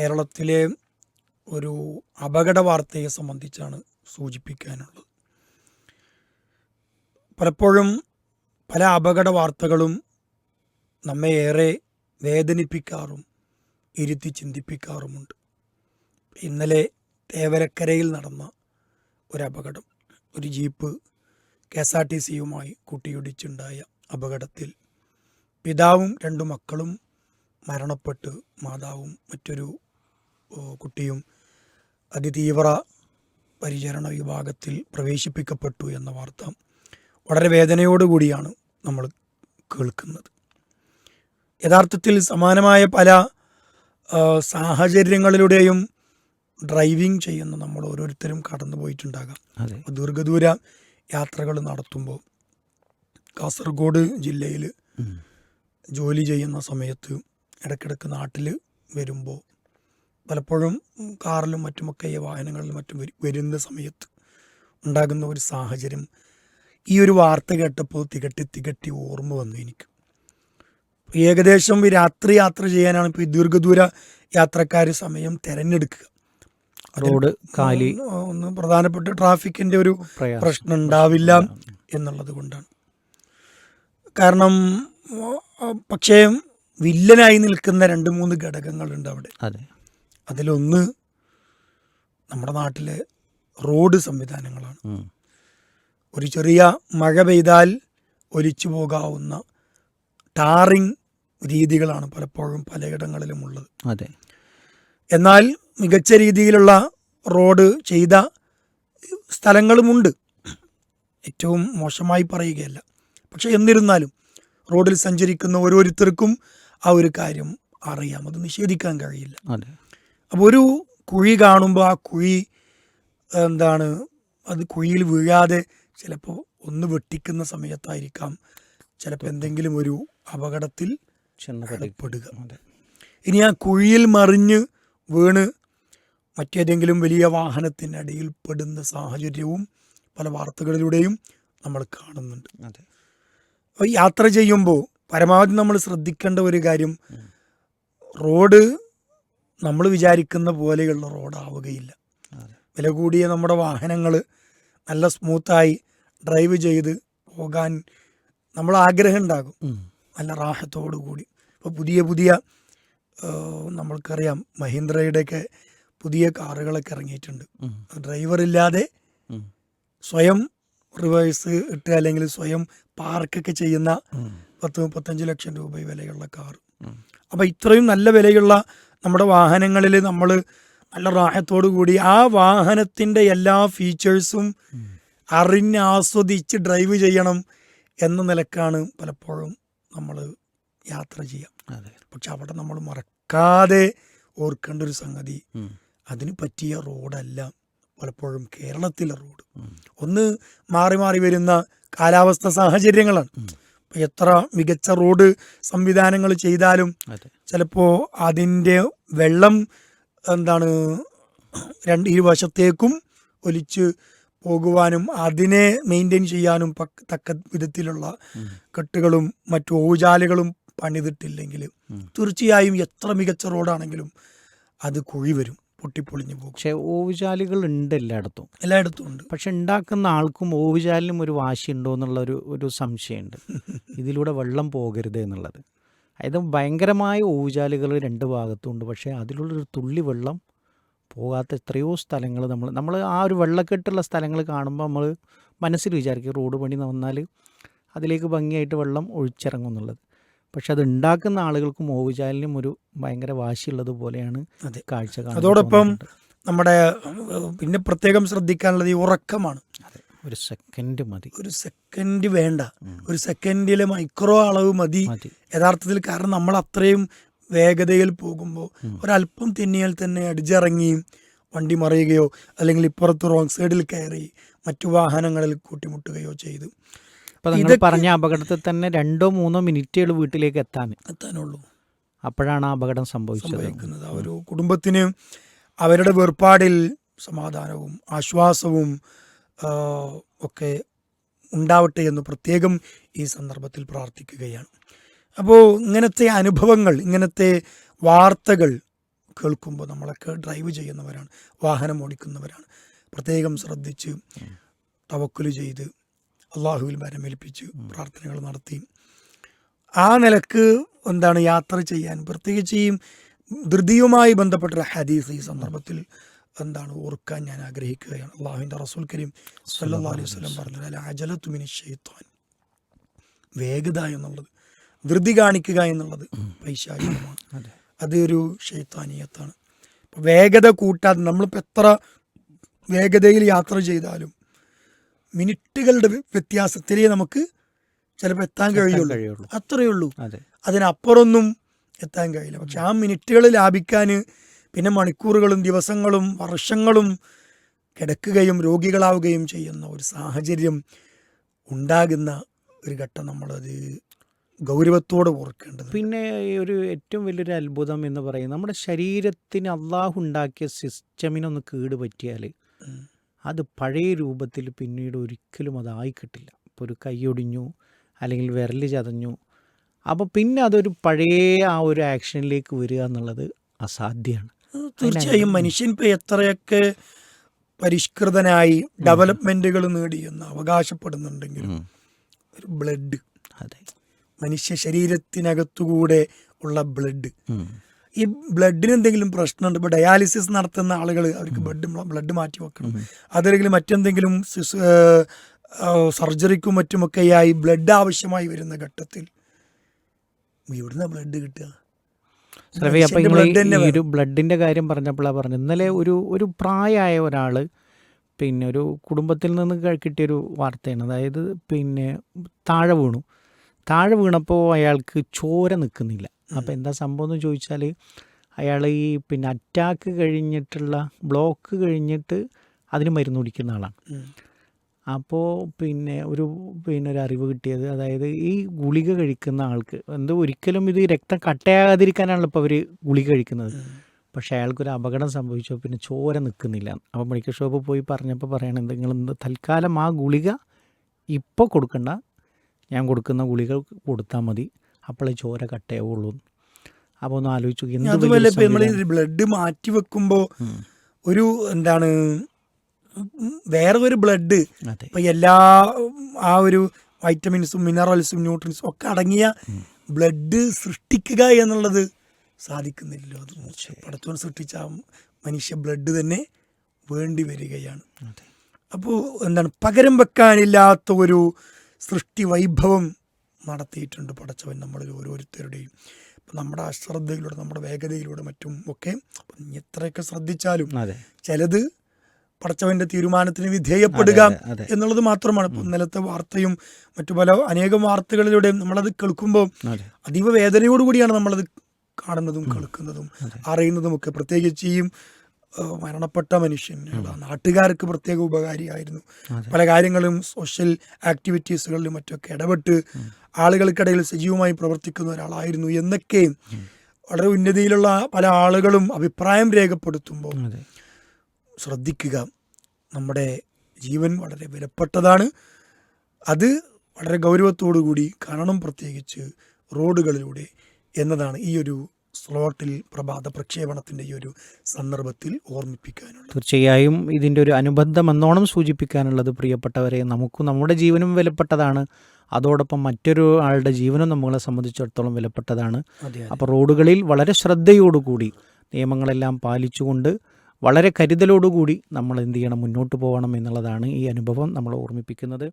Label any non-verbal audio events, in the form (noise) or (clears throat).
കേരളത്തിലെ ഒരു അപകട വാർത്തയെ സംബന്ധിച്ചാണ് സൂചിപ്പിക്കാനുള്ളത്. പലപ്പോഴും പല അപകട വാർത്തകളും നമ്മെ ഏറെ വേദനിപ്പിക്കാറും ഇരുത്തി ചിന്തിപ്പിക്കാറുമുണ്ട്. ഇന്നലെ തേവരക്കരയിൽ നടന്ന ഒരു അപകടം. ഒരു jeep K S R T സിയുമായി കൂട്ടിയിടിച്ചുണ്ടായ അപകടത്തിൽ പിതാവും രണ്ടു മക്കളും മരണപ്പെട്ട് മാതാവും മറ്റൊരു കുട്ടിയും അതിതീവ്ര പരിചരണ വിഭാഗത്തിൽ പ്രവേശിപ്പിക്കപ്പെട്ടു എന്ന വാർത്ത വളരെ വേദനയോടുകൂടിയാണ് നമ്മൾ കേൾക്കുന്നത്. യഥാർത്ഥത്തിൽ സമാനമായ പല സാഹചര്യങ്ങളിലൂടെയും ഡ്രൈവിംഗ് ചെയ്യുന്ന നമ്മൾ ഓരോരുത്തരും കടന്നു പോയിട്ടുണ്ടാകാം ദീർഘദൂര യാത്രകൾ നടത്തുമ്പോൾ കാസർഗോഡ് ജില്ലയിൽ ജോലി ചെയ്യുന്ന സമയത്ത് ഇടയ്ക്കിടയ്ക്ക് നാട്ടിൽ വരുമ്പോൾ പലപ്പോഴും കാറിലും മറ്റുമൊക്കെ ഈ വാഹനങ്ങളിലും മറ്റും വരുന്ന സമയത്ത് ഉണ്ടാകുന്ന ഒരു സാഹചര്യം ഈ ഒരു വാർത്ത കേട്ടപ്പോൾ തികട്ടി തികട്ടി ഓർമ്മ വന്നു എനിക്ക്. ഏകദേശം രാത്രി യാത്ര ചെയ്യാനാണ് ഇപ്പോൾ ഈ ദീർഘദൂര യാത്രക്കാർ സമയം തിരഞ്ഞെടുക്കുക. റോഡ് കാലി ഒന്ന് പ്രധാനപ്പെട്ട ട്രാഫിക്കിന്റെ ഒരു പ്രശ്നം ഉണ്ടാവില്ല എന്നുള്ളത് കൊണ്ടാണ്. കാരണം പക്ഷേ വില്ലനായി നിൽക്കുന്ന രണ്ട് മൂന്ന് ഘടകങ്ങളുണ്ട് അവിടെ. അതിലൊന്ന് നമ്മുടെ നാട്ടിലെ റോഡ് സംവിധാനങ്ങളാണ്. ഒരു ചെറിയ മഴ പെയ്താൽ ഒലിച്ചു പോകാവുന്ന ടാറിങ് രീതികളാണ് പലപ്പോഴും പലയിടങ്ങളിലും ഉള്ളത് അതെ. എന്നാൽ മികച്ച രീതിയിലുള്ള റോഡ് ചെയ്ത സ്ഥലങ്ങളുമുണ്ട്. ഏറ്റവും മോശമായി പറയുകയല്ല. പക്ഷെ എന്നിരുന്നാലും റോഡിൽ സഞ്ചരിക്കുന്ന ഓരോരുത്തർക്കും ആ ഒരു കാര്യം അറിയാം. അത് നിഷേധിക്കാൻ കഴിയില്ല. അപ്പോൾ ഒരു കുഴി കാണുമ്പോൾ ആ കുഴി എന്താണ് അത് കുഴിയിൽ വീഴാതെ ചിലപ്പോൾ ഒന്ന് വെട്ടിക്കുന്ന സമയത്തായിരിക്കാം ചിലപ്പോൾ എന്തെങ്കിലും ഒരു അപകടത്തിൽ ചെന്ന് പതി- അകപ്പെടുക അതെ. ഇനി ആ കുഴിയിൽ മറിഞ്ഞ് വീണ് മറ്റേതെങ്കിലും വലിയ വാഹനത്തിനടിയിൽ പെടുന്ന സാഹചര്യവും പല വാർത്തകളിലൂടെയും നമ്മൾ കാണുന്നുണ്ട്. യാത്ര ചെയ്യുമ്പോൾ പരമാവധി നമ്മൾ ശ്രദ്ധിക്കേണ്ട ഒരു കാര്യം റോഡ് നമ്മൾ വിചാരിക്കുന്ന പോലെയുള്ള റോഡാവുകയില്ല. വില കൂടിയ നമ്മുടെ വാഹനങ്ങൾ നല്ല സ്മൂത്തായി ഡ്രൈവ് ചെയ്ത് പോകാൻ നമ്മൾ ആഗ്രഹം ഉണ്ടാകും നല്ല റാഹത്തോടു കൂടി. ഇപ്പോൾ പുതിയ പുതിയ നമ്മൾക്കറിയാം മഹീന്ദ്രയുടെയൊക്കെ പുതിയ കാറുകളൊക്കെ ഇറങ്ങിയിട്ടുണ്ട്. ഡ്രൈവർ ഇല്ലാതെ സ്വയം റിവേഴ്സ് ഇട്ട് അല്ലെങ്കിൽ സ്വയം പാർക്കൊക്കെ ചെയ്യുന്ന. പത്ത് മുപ്പത്തഞ്ച് ലക്ഷം രൂപ വിലയുള്ള കാർ അപ്പം അപ്പോൾ ഇത്രയും നല്ല വിലയുള്ള നമ്മുടെ വാഹനങ്ങളിൽ നമ്മൾ നല്ല റാഹത്തോടു കൂടി ആ വാഹനത്തിന്റെ എല്ലാ ഫീച്ചേഴ്സും അറിഞ്ഞാസ്വദിച്ച് അറിഞ്ഞ് ആസ്വദിച്ച് ഡ്രൈവ് ചെയ്യണം എന്ന നിലക്കാണ് പലപ്പോഴും നമ്മൾ യാത്ര ചെയ്യാം. പക്ഷെ അവിടെ നമ്മൾ മറക്കാതെ ഓർക്കേണ്ട ഒരു സംഗതി. അതിന് പറ്റിയ റോഡല്ല പലപ്പോഴും കേരളത്തിലെ റോഡ്. ഒന്ന് മാറി മാറി വരുന്ന കാലാവസ്ഥ സാഹചര്യങ്ങളാണ്. എത്ര മികച്ച റോഡ് സംവിധാനങ്ങൾ ചെയ്താലും ചിലപ്പോ അതിന്റെ അതിന്റെ വെള്ളം എന്താണ് രണ്ട് ഇരുവശത്തേക്കും ഒലിച്ച് പോകുവാനും അതിനെ മെയിന്റെയിൻ ചെയ്യാനും തക്ക വിധത്തിലുള്ള കെട്ടുകളും മറ്റു ഊജാലുകളും പണിതിട്ടില്ലെങ്കിൽ തീർച്ചയായും എത്ര മികച്ച റോഡാണെങ്കിലും അത് കുഴി വരും പൊട്ടിപ്പൊളിഞ്ഞു പോകും. പക്ഷെ ഓവുചാലുകൾ ഉണ്ട് എല്ലായിടത്തും. എല്ലായിടത്തും ഉണ്ട്. പക്ഷെ ഉണ്ടാക്കുന്ന ആൾക്കും ഓവുചാലിനും ഒരു വാശി ഉണ്ടോ എന്നുള്ള ഒരു ഒരു സംശയമുണ്ട്. (laughs) ഇതിലൂടെ വെള്ളം പോകരുത് എന്നുള്ളത്. അതായത് ഭയങ്കരമായ ഓവുചാലുകൾ രണ്ട് ഭാഗത്തുണ്ട് പക്ഷേ അതിലുള്ളൊരു തുള്ളി വെള്ളം പോകാത്ത എത്രയോ സ്ഥലങ്ങൾ നമ്മൾ നമ്മൾ ആ ഒരു വെള്ളക്കെട്ടുള്ള സ്ഥലങ്ങൾ കാണുമ്പോൾ നമ്മൾ മനസ്സിൽ വിചാരിക്കും റോഡ് പണി വന്നാൽ അതിലേക്ക് ഭംഗിയായിട്ട് വെള്ളം ഒഴിച്ചിറങ്ങും എന്നുള്ളത്. പക്ഷെ അത് ഉണ്ടാക്കുന്ന ആളുകൾക്കും ഓവുചാലിനും ഒരു ഭയങ്കര വാശിയുള്ളത് പോലെയാണ് കാഴ്ച കാണുന്നത് അതോടൊപ്പം നമ്മുടെ പിന്നെ പ്രത്യേകം ശ്രദ്ധിക്കാനുള്ളത് ഈ ഉറക്കമാണ്. ഒരു സെക്കൻഡ് മതി. ഒരു സെക്കൻഡ് വേണ്ട. ഒരു സെക്കൻഡിലെ മൈക്രോ അളവ് മതി. യഥാർത്ഥത്തിൽ കാരണം നമ്മൾ അത്രയും വേഗതയിൽ പോകുമ്പോൾ. ഒരല്പം തെന്നിയാൽ തന്നെ അടിച്ചിറങ്ങി വണ്ടി മറിയുകയോ അല്ലെങ്കിൽ ഇപ്പുറത്ത് റോങ് സൈഡിൽ കയറി മറ്റു വാഹനങ്ങളിൽ കൂട്ടിമുട്ടുകയോ ചെയ്ത്. ഇപ്പൊ നിങ്ങൾ പറഞ്ഞ അപകടത്തിൽ തന്നെ രണ്ടോ മൂന്നോ മിനിറ്റുകൾ വീട്ടിലേക്ക് എത്താൻ. എത്താനുള്ളൂ. അപ്പോഴാണ് ആ അപകടം സംഭവിച്ചത്. അവർ കുടുംബത്തിന് അവരുടെ വേർപാടിൽ സമാധാനവും ആശ്വാസവും ഒക്കെ ഉണ്ടാവട്ടെ എന്ന് പ്രത്യേകം ഈ സന്ദർഭത്തിൽ പ്രാർത്ഥിക്കുകയാണ്. അപ്പോൾ ഇങ്ങനത്തെ അനുഭവങ്ങൾ ഇങ്ങനത്തെ വാർത്തകൾ കേൾക്കുമ്പോൾ നമ്മളൊക്കെ ഡ്രൈവ് ചെയ്യുന്നവരാണ് വാഹനം ഓടിക്കുന്നവരാണ്. പ്രത്യേകം ശ്രദ്ധിച്ച് തവക്കുൽ ചെയ്ത് അള്ളാഹുവിൽ വരമേൽപ്പിച്ച് പ്രാർത്ഥനകൾ നടത്തി. ആ നിലയ്ക്ക് എന്താണ് യാത്ര ചെയ്യാൻ? പ്രത്യേകിച്ച് ഈ ധൃതിയുമായി ബന്ധപ്പെട്ട ഹദീസ് ഈ സന്ദർഭത്തിൽ എന്താണ് ഓർക്കാൻ ഞാൻ ആഗ്രഹിക്കുകയാണ്. അള്ളാഹുവിന്റെ റസൂൽ കരീം സല്ലാ അലൈഹി വസല്ലം പറഞ്ഞത് അല്ല അജലത്തുമിനി ഷെയ്ത്താൻ വേഗത എന്നുള്ളത് ധൃതി കാണിക്കുക എന്നുള്ളത് പൈശാചികമാണ്. (clears throat) അതൊരു ഷെയ്ത്താനീയത്താണ് വേഗത കൂട്ടാതെ നമ്മളിപ്പോൾ എത്ര വേഗതയിൽ യാത്ര ചെയ്താലും മിനിറ്റുകളുടെ വ്യ- വ്യത്യാസത്തിലേ നമുക്ക് ചിലപ്പോൾ എത്താൻ കഴിയുള്ളൂ. അത്രയേ ഉള്ളൂ. അതെ. അതിനപ്പുറമൊന്നും എത്താൻ കഴിയില്ല. പക്ഷെ ആ മിനിറ്റുകൾ ലാഭിക്കാൻ പിന്നെ മണിക്കൂറുകളും ദിവസങ്ങളും വർഷങ്ങളും കിടക്കുകയും രോഗികളാവുകയും ചെയ്യുന്ന ഒരു സാഹചര്യം ഉണ്ടാകുന്ന ഒരു ഘട്ടം നമ്മളത് ഗൗരവത്തോടെ ഓർക്കേണ്ടത് പിന്നെ ഒരു ഏറ്റവും വലിയൊരു അത്ഭുതം എന്ന് പറയുന്നത് നമ്മുടെ ശരീരത്തിന് അള്ളാഹു ഉണ്ടാക്കിയ സിസ്റ്റമിനൊന്ന് കേട് പറ്റിയാൽ ഉം. അത് പഴയ രൂപത്തിൽ പിന്നീട് ഒരിക്കലും അതായി കിട്ടില്ല ഇപ്പോൾ ഒരു കൈയൊടിഞ്ഞു അല്ലെങ്കിൽ വിരൽ ചതഞ്ഞു. അപ്പോൾ പിന്നെ അതൊരു പഴയ ആ ഒരു ആക്ഷനിലേക്ക് വരിക എന്നുള്ളത് അസാധ്യമാണ് തീർച്ചയായും മനുഷ്യൻ ഇപ്പോൾ എത്രയൊക്കെ പരിഷ്കൃതനായി ഡെവലപ്മെന്റുകൾ നേടിയെന്ന് അവകാശപ്പെടുന്നുണ്ടെങ്കിലും ഒരു ബ്ലഡ് അതെ. മനുഷ്യ ശരീരത്തിനകത്തുകൂടെ ഉള്ള ബ്ലഡ്. ഈ ബ്ലഡിന് എന്തെങ്കിലും പ്രശ്നമുണ്ട് ഇപ്പോൾ ഡയാലിസിസ് നടത്തുന്ന ആളുകൾ അവർക്ക് ബ്ലഡ് ബ്ലഡ് മാറ്റി വെക്കണം. അതല്ലെങ്കിൽ മറ്റെന്തെങ്കിലും സർജറിക്കും മറ്റുമൊക്കെ ആയി സർജറിക്കും മറ്റുമൊക്കെയായി ബ്ലഡ് ആവശ്യമായി വരുന്ന ഘട്ടത്തിൽ ഇവിടുന്ന് ബ്ലഡ് കിട്ടുക. ശ്രവേ അപ്പോൾ നിങ്ങൾ. ഒരു ബ്ലഡിന്റെ കാര്യം പറഞ്ഞപ്പോഴാണ് പറഞ്ഞത്. ഇന്നലെ ഒരു ഒരു പ്രായമായ ഒരാൾ പിന്നെ ഒരു കുടുംബത്തിൽ നിന്ന് കിട്ടിയൊരു വാർത്തയാണ്. അതായത് പിന്നെ താഴെ വീണു. താഴെ വീണപ്പോൾ അയാൾക്ക് ചോര നിൽക്കുന്നില്ല അപ്പോൾ എന്താ സംഭവം എന്ന് ചോദിച്ചാൽ അയാൾ ഈ പിന്നെ അറ്റാക്ക് കഴിഞ്ഞിട്ടുള്ള ബ്ലോക്ക് കഴിഞ്ഞിട്ട് അതിന് മരുന്ന് കുടിക്കുന്ന ആളാണ്. അപ്പോൾ പിന്നെ ഒരു പിന്നെ ഒരു അറിവ് കിട്ടിയത് അതായത് ഈ ഗുളിക കഴിക്കുന്ന ആൾക്ക് എന്ത് ഒരിക്കലും ഇത് രക്തം കട്ടയാകാതിരിക്കാനാണല്ലോ ഇപ്പോൾ അവർ ഗുളിക കഴിക്കുന്നത്. പക്ഷേ അയാൾക്കൊരു അപകടം സംഭവിച്ചോ പിന്നെ ചോര നിൽക്കുന്നില്ല അപ്പോൾ മെഡിക്കൽ ഷോപ്പ് പോയി പറഞ്ഞപ്പോൾ പറയണത് നിങ്ങൾ തൽക്കാലം ആ ഗുളിക ഇപ്പോൾ കൊടുക്കണ്ട. ഞാൻ കൊടുക്കുന്ന ഗുളികൾ കൊടുത്താൽ മതി. അപ്പോഴേ ചോര കട്ടയാവുള്ളൂ അപ്പോൾ ഒന്ന് ആലോചിച്ചു നമ്മൾ ബ്ലഡ് മാറ്റി വെക്കുമ്പോ ഒരു എന്താണ് വേറെ ഒരു ബ്ലഡ് എല്ലാ ആ ഒരു വൈറ്റമിൻസും മിനറൽസും ന്യൂട്രിയൻസും ഒക്കെ അടങ്ങിയ ബ്ലഡ് സൃഷ്ടിക്കുക എന്നുള്ളത് സാധിക്കുന്നില്ലല്ലോ. അത് പടത്തോൻ സൃഷ്ടിച്ച മനുഷ്യ ബ്ലഡ് തന്നെ വേണ്ടി വരികയാണ്. അപ്പോൾ എന്താണ് പകരം വെക്കാനില്ലാത്ത ഒരു സൃഷ്ടി വൈഭവം നടത്തിയിട്ടുണ്ട് പടച്ചവൻ നമ്മളിൽ ഓരോരുത്തരുടെയും. ഇപ്പം നമ്മുടെ അശ്രദ്ധയിലൂടെ നമ്മുടെ വേഗതയിലൂടെ മറ്റും ഒക്കെ അപ്പം എത്രയൊക്കെ ശ്രദ്ധിച്ചാലും ചിലത് പടച്ചവന്റെ തീരുമാനത്തിന് വിധേയപ്പെടുക. എന്നുള്ളത് മാത്രമാണ്. ഇപ്പം ഇന്നലത്തെ വാർത്തയും മറ്റു പല അനേകം വാർത്തകളിലൂടെയും നമ്മളത് കേൾക്കുമ്പോൾ അതെ. അതീവ വേദനയോടുകൂടിയാണ് നമ്മളത് കാണുന്നതും കേൾക്കുന്നതും അറിയുന്നതും ഒക്കെ പ്രത്യേകിച്ച് ഈ മരണപ്പെട്ട മനുഷ്യൻ നാട്ടുകാർക്ക് പ്രത്യേക ഉപകാരിയായിരുന്നു. പല കാര്യങ്ങളും സോഷ്യൽ ആക്ടിവിറ്റീസുകളിലും മറ്റൊക്കെ ഇടപെട്ട് ആളുകൾക്കിടയിൽ സജീവമായി പ്രവർത്തിക്കുന്ന ഒരാളായിരുന്നു എന്നൊക്കെ വളരെ ഉന്നതിയിലുള്ള പല ആളുകളും അഭിപ്രായം രേഖപ്പെടുത്തുമ്പോൾ ശ്രദ്ധിക്കുക. നമ്മുടെ ജീവൻ വളരെ വിലപ്പെട്ടതാണ്. അത് വളരെ ഗൗരവത്തോടു കൂടി കാണണം പ്രത്യേകിച്ച് റോഡുകളിലൂടെ എന്നതാണ് ഈ ഒരു സ്ലോട്ടിൽ പ്രഭാത പ്രക്ഷേപണത്തിന്റെ ഈ ഒരു സന്ദർഭത്തിൽ ഓർമ്മിപ്പിക്കാനുള്ളത്. തീർച്ചയായും ഇതിന്റെ ഒരു അനുബന്ധം എന്നോണം സൂചിപ്പിക്കാനുള്ളത് പ്രിയപ്പെട്ടവരെ നമുക്ക് നമ്മുടെ ജീവനും വിലപ്പെട്ടതാണ്. അതോടൊപ്പം മറ്റൊരു ആളുടെ ജീവനും നമ്മളെ സംബന്ധിച്ചിടത്തോളം വിലപ്പെട്ടതാണ്. അപ്പോൾ റോഡുകളിൽ വളരെ ശ്രദ്ധയോടുകൂടി നിയമങ്ങളെല്ലാം പാലിച്ചുകൊണ്ട് വളരെ കരുതലോടുകൂടി നമ്മൾ എന്ത് ചെയ്യണം മുന്നോട്ട് പോകണം എന്നുള്ളതാണ് ഈ അനുഭവം നമ്മൾ ഓർമ്മിപ്പിക്കുന്നത്.